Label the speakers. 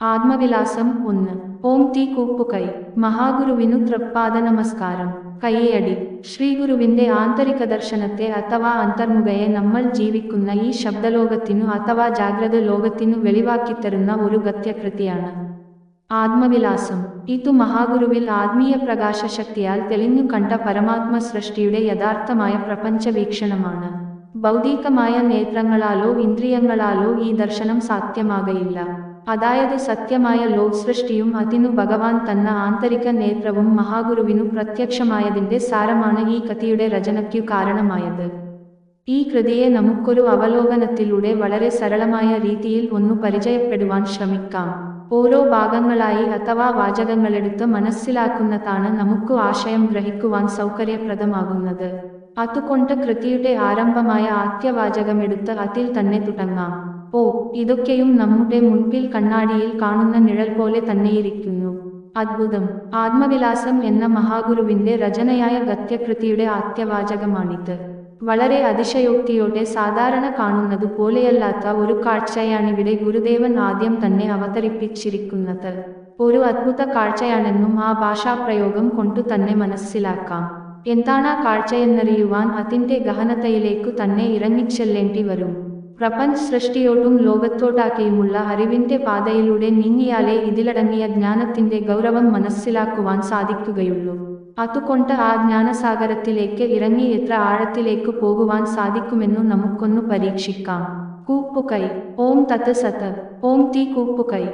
Speaker 1: ആത്മവിലാസം ഒന്ന്. ഓം തീ കൂപ്പുകൈ മഹാഗുരുവിനു തൃപ്പാദ നമസ്കാരം കൈയടി ശ്രീഗുരുവിന്റെ ആന്തരിക ദർശനത്തെ അഥവാ അന്തർമുഖയെ നമ്മൾ ജീവിക്കുന്ന ഈ ശബ്ദലോകത്തിനു അഥവാ ജാഗ്രത ലോകത്തിനു വെളിവാക്കിത്തരുന്ന ഒരു ഗത്യകൃതിയാണ്. ആത്മവിലാസം. ഇതു മഹാഗുരുവിൽ ആത്മീയ പ്രകാശശക്തിയാൽ തെളിഞ്ഞു കണ്ട പരമാത്മ സൃഷ്ടിയുടെ യഥാർത്ഥമായ പ്രപഞ്ച വീക്ഷണമാണ് ഭൗതികമായ നേത്രങ്ങളാലോ ഇന്ദ്രിയങ്ങളാലോ ഈ ദർശനം സാധ്യമാകയില്ല. അതായത് സത്യമായ ലോക് സൃഷ്ടിയും അതിനു ഭഗവാൻ തന്ന ആന്തരിക നേത്രവും മഹാഗുരുവിനു പ്രത്യക്ഷമായതിന്റെ സാരമാണ് ഈ കഥയുടെ രചനയ്ക്കു കാരണമായത്. ഈ കൃതിയെ നമുക്കൊരു അവലോകനത്തിലൂടെ വളരെ സരളമായ രീതിയിൽ ഒന്നു പരിചയപ്പെടുവാൻ ശ്രമിക്കാം. ഓരോ ഭാഗങ്ങളായി അഥവാ വാചകങ്ങളെടുത്ത് മനസ്സിലാക്കുന്നതാണ് നമുക്ക് ആശയം ഗ്രഹിക്കുവാൻ സൗകര്യപ്രദമാകുന്നത്. അതുകൊണ്ട് കൃതിയുടെ ആരംഭമായ ആദ്യവാചകമെടുത്ത് അതിൽ തന്നെ തുടങ്ങാം. ഓ ഇതൊക്കെയും നമ്മുടെ മുൻപിൽ കണ്ണാടിയിൽ കാണുന്ന നിഴൽ പോലെ തന്നെയിരിക്കുന്നു. അത്ഭുതം. ആത്മവിലാസം എന്ന മഹാഗുരുവിന്റെ രചനയായ ഗത്യകൃതിയുടെ ആത്യവാചകമാണിത് വളരെ അതിശയോക്തിയോടെ സാധാരണ കാണുന്നത് പോലെയല്ലാത്ത ഒരു കാഴ്ചയാണിവിടെ ഗുരുദേവൻ ആദ്യം തന്നെ അവതരിപ്പിച്ചിരിക്കുന്നത്. ഒരു അദ്ഭുത കാഴ്ചയാണെന്നും ആ ഭാഷാപ്രയോഗം കൊണ്ടു തന്നെ മനസ്സിലാക്കാം. എന്താണ് ആ കാഴ്ചയെന്നറിയുവാൻ അതിന്റെ ഗഹനതയിലേക്കു തന്നെ ഇറങ്ങിച്ചെല്ലേണ്ടി വരും പ്രപഞ്ച സൃഷ്ടിയോട്ടും ലോകത്തോട്ടാക്കിയുമുള്ള അറിവിന്റെ പാതയിലൂടെ നീങ്ങിയാലേ ഇതിലടങ്ങിയ ജ്ഞാനത്തിന്റെ ഗൗരവം മനസ്സിലാക്കുവാൻ സാധിക്കുകയുള്ളൂ. അതുകൊണ്ട് ആ ജ്ഞാനസാഗരത്തിലേക്ക് ഇറങ്ങി എത്ര ആഴത്തിലേക്ക് പോകുവാൻ സാധിക്കുമെന്നു നമുക്കൊന്നു പരീക്ഷിക്കാം. കൂപ്പുകൈ. ഓം തത് സത്. ഓം തീ കൂപ്പുകൈ.